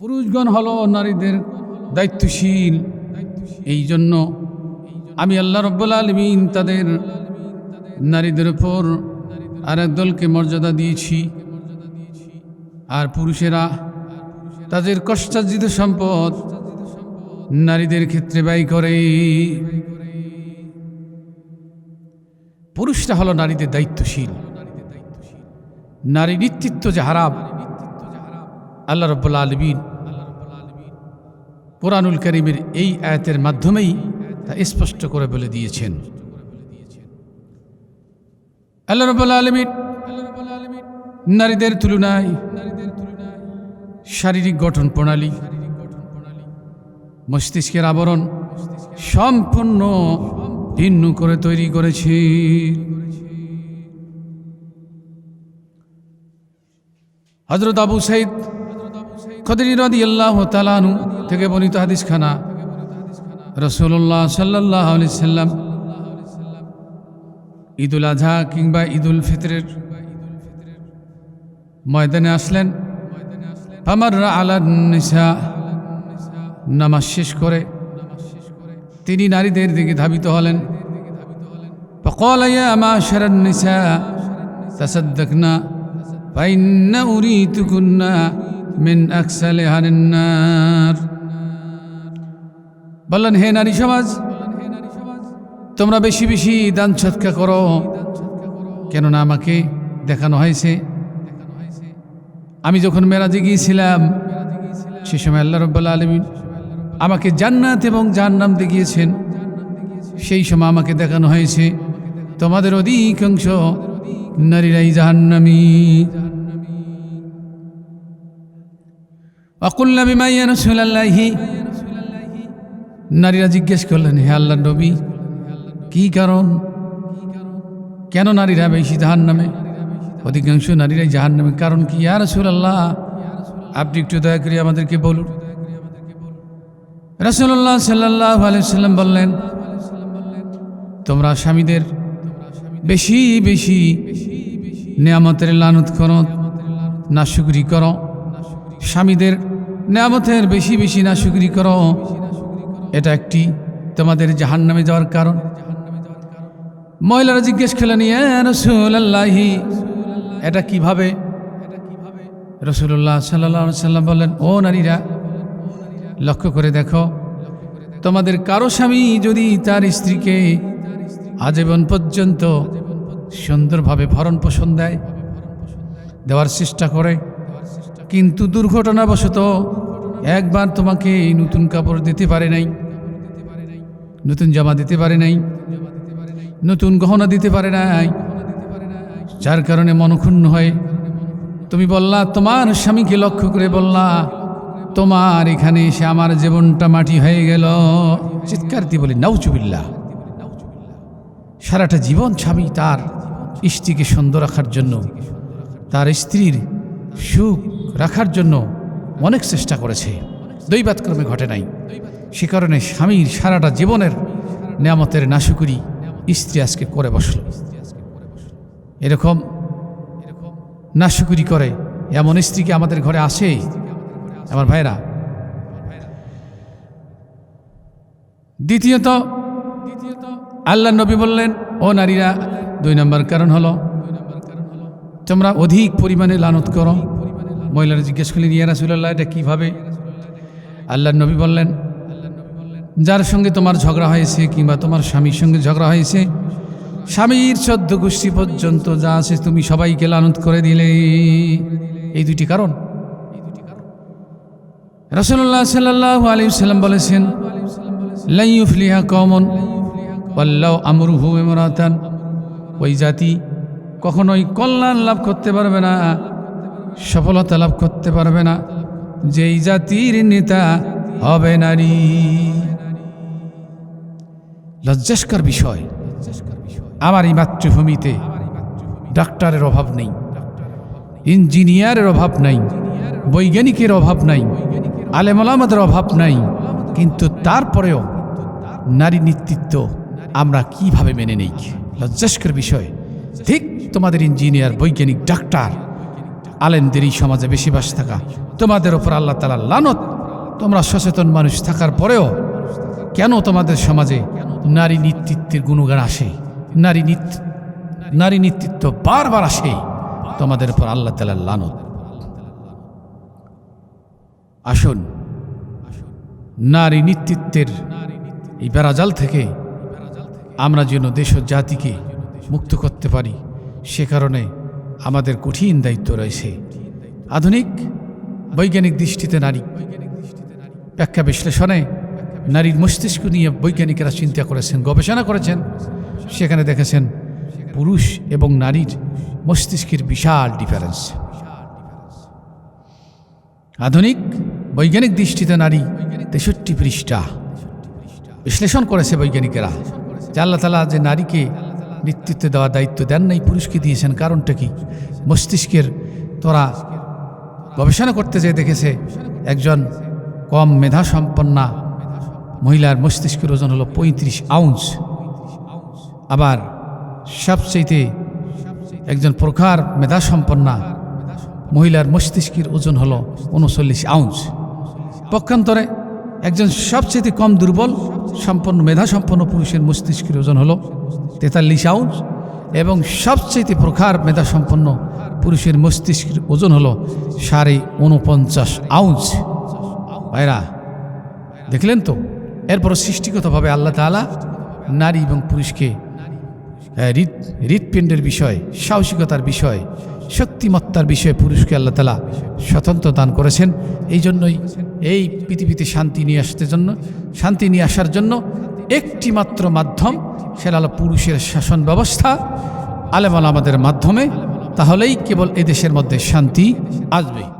পুরুষগণ হলো নারীদের দায়িত্বশীল। এই জন্য আমি আল্লাহ রব্বুল আলমিন তাদের নারীদের ওপর আর দলকে মর্যাদা দিয়েছি। আর পুরুষেরা তাদের কষ্টার্জিত সম্পদ নারীদের ক্ষেত্রে ব্যয় করে। পুরুষরা হলো নারীদের দায়িত্বশীল। নারী নেতৃত্ব যে হারাম আল্লাহ রব্বুল্লা আলমিন কোরআনুল করিমের এই আয়াতের মাধ্যমেই তা স্পষ্ট করে বলে দিয়েছেন। আল্লাহ রব্বুল্লা আলমিন নারীদের তুলনায় শারীরিক গঠন প্রণালী, মস্তিষ্কের আবরণ সম্পূর্ণ ভিন্ন করে তৈরি করেছে। হজরত আবু সাইদ খদরি রাদি আল্লাহ তালানু থেকে বর্ণিত হাদিস খানা রসুল্লাহ সাল্লাহ আলি সাল্লাম ঈদুল আজহা কিংবা ঈদুল ফিতরের ময়দানে আসলেন আমার আলা নিসা নামাজ শেষ করে তিনি নারীদের দিকে ধাবিত হলেন فقال يا معشر النساء تصدقنا فإن أريتكن মিন আকসালে হানিন্নার বললেন, হে নারী সমাজ, তোমরা বেশি বেশি দান সৎকা করো, কেননা আমাকে দেখানো হয়েছে, আমি যখন মেরাজে গিয়েছিলাম, সে সময় আল্লাহ রব্বাল আলমী আমাকে জান্নাত এবং জাহান্নাম দেখিয়েছেন সেই সময় আমাকে দেখানো হয়েছে, তোমাদের অধিকাংশ নারীরাই জাহান্নামী। নারীরা জিজ্ঞেস করলেন, হে আল্লাহ নবী, কি কারণ? কেন নারীরা বেশি জাহান নামে অধিকাংশ নারীরাই জাহান নামে কারণ কি আর রসুল আল্লাহ আপনি একটু দয়া করে আমাদেরকে বলুন। রসুল্লাহ সাল্লাহ আলাইসাল্লাম বললেন, তোমরা স্বামীদের বেশি বেশি নিয়ামতের লানত করো, নাশুকরি করো। স্বামীদের নিয়ামতের বেশি বেশি নাশুকরি করো। এটা একটি তোমাদের জাহান নামে যাওয়ার কারণ। মহিলারা জিজ্ঞেস ইয়া রসুল্লাহি এটা কীভাবে? রসুল্লাহ সাল্লাহ সাল্লাম বললেন, ও নারীরা, লক্ষ্য করে দেখো, তোমাদের কারও স্বামী যদি তার স্ত্রীকে আজীবন পর্যন্ত সুন্দরভাবে ভরণ পোষণ দেয়, দেওয়ার চেষ্টা করে কিন্তু দুর্ঘটনাবশত একবার তোমাকে এই নতুন কাপড় দিতে পারে নাই। নতুন জামা দিতে পারে নাই। নতুন গহনা দিতে পারে নাই। যার কারণে মনক্ষুণ্ণ হয় তুমি বললা, তোমার স্বামীকে লক্ষ্য করে বললা, তোমার এখানে এসে আমার জীবনটা মাটি হয়ে গেল। চিৎকার দিয়ে বলি নাউচুবিল্লা সারাটা জীবন স্বামী তার স্ত্রীকে সুন্দর রাখার জন্য, তার স্ত্রীর সুখ রাখার জন্য অনেক চেষ্টা করেছে। দৈবাতক্রমে ঘটে নাই। সে কারণে স্বামীর সারাটা জীবনের নিয়ামতের নাশুকুরি স্ত্রী আজকে করে বসল। এরকম নাশুকুরি করে এমন স্ত্রীকে আমাদের ঘরে আসে? আমার ভাইরা দ্বিতীয়ত, আল্লাহ নবী বললেন, ও নারীরা, দুই নম্বর কারণ হলো, তোমরা অধিক পরিমাণে লানত করো। মহিলারা জিজ্ঞেস করলেন, ইয়া রাসুল্লাহ এটা কীভাবে? আল্লাহ নবী বললেন, যার সঙ্গে তোমার ঝগড়া হয়েছে কিংবা তোমার স্বামীর সঙ্গে ঝগড়া হয়েছে, স্বামীর চোদ্দ গোষ্ঠী পর্যন্ত যা আছে তুমি সবাইকে লানত করে দিলে। এই দুটি কারণ। রসুল্লাহ সাল্লাহ আলী সাল্লাম বলেছেন লাইফলিহা কমন পাল্লাও আমরুহু এমরাতান ওই জাতি কখনোই কল্যাণ লাভ করতে পারবে না। সফলতা লাভ করতে পারবে না। যেই জাতির নেতা হবে নারী। লজ্জাস্কর বিষয়, আমার এই মাতৃভূমিতে ডাক্তারের অভাব নেই, ইঞ্জিনিয়ারের অভাব নাই, বৈজ্ঞানিকের অভাব নাই আলেমলামাদের অভাব নাই, কিন্তু তারপরেও নারী নেতৃত্ব আমরা কীভাবে মেনে নেই? লজ্জাস্কর বিষয়, ঠিক তোমাদের ইঞ্জিনিয়ার, বৈজ্ঞানিক, ডাক্তার আলেমদের এই সমাজে বেশি বাস থাকা। তোমাদের ওপর আল্লাহ তালা লানত। তোমরা সচেতন মানুষ থাকার পরেও কেন তোমাদের সমাজে নারী নেতৃত্বের গুণগান আসে? নারী নারী নেতৃত্ব বারবার আসে। তোমাদের উপর আল্লাহ তালার লানত। আসুন, নারী নেতৃত্বের এই বেড়াজাল থেকে আমরা যেন দেশ জাতিকে মুক্ত করতে পারি। সে কারণে আমাদের কঠিন দায়িত্ব রয়েছে। আধুনিক, বৈজ্ঞানিক দৃষ্টিতে নারী। ব্যাখ্যা বিশ্লেষণে নারীর মস্তিষ্ক নিয়ে বৈজ্ঞানিকেরা চিন্তা করেছেন, গবেষণা করেছেন। সেখানে দেখেছেন পুরুষ এবং নারীর মস্তিষ্কের বিশাল ডিফারেন্স আধুনিক, বৈজ্ঞানিক দৃষ্টিতে নারী তেষট্টি পৃষ্ঠা। বিশ্লেষণ করেছে বৈজ্ঞানিকেরা। যে আল্লাহ তালা যে নারীকে নেতৃত্ব দেওয়ার দায়িত্ব দেন নাই পুরুষকে দিয়েছেন। কারণটা কি? মস্তিষ্কের তোরা গবেষণা করতে যেয়ে দেখেছে, একজন কম মেধা সম্পন্না মহিলার মস্তিষ্কের ওজন হলো পঁয়ত্রিশ আউন্স। আবার সবচেয়েতে একজন প্রখার মেধা সম্পন্না মহিলার মস্তিষ্কের ওজন হলো উনচল্লিশ আউন্স। পক্ষান্তরে একজন সবচেয়ে কম দুর্বল সম্পন্ন মেধা সম্পন্ন পুরুষের মস্তিষ্কের ওজন হলো তেতাল্লিশ আউন্স এবং সবচেয়ে প্রখার মেধা সম্পন্ন পুরুষের মস্তিষ্কের ওজন হলো সাড়ে উনপঞ্চাশ আউন্স। ভাইরা দেখলেন তো? এরপর সৃষ্টিগতভাবে আল্লাহ তাআলা নারী এবং পুরুষকে হ্যাঁ, হৃৎপিণ্ডের বিষয় সাহসিকতার বিষয় শক্তিমত্তার বিষয়ে পুরুষকে আল্লাহ তালা স্বতন্ত্র দান করেছেন। এই জন্যই এই পৃথিবীতে শান্তি নিয়ে আসতে জন্য, শান্তি নিয়ে আসার জন্য একটি মাত্র মাধ্যম, সেটা হলো পুরুষের শাসন ব্যবস্থা। আলেমাল আমাদের মাধ্যমে, তাহলেই কেবল এদেশের মধ্যে শান্তি আসবে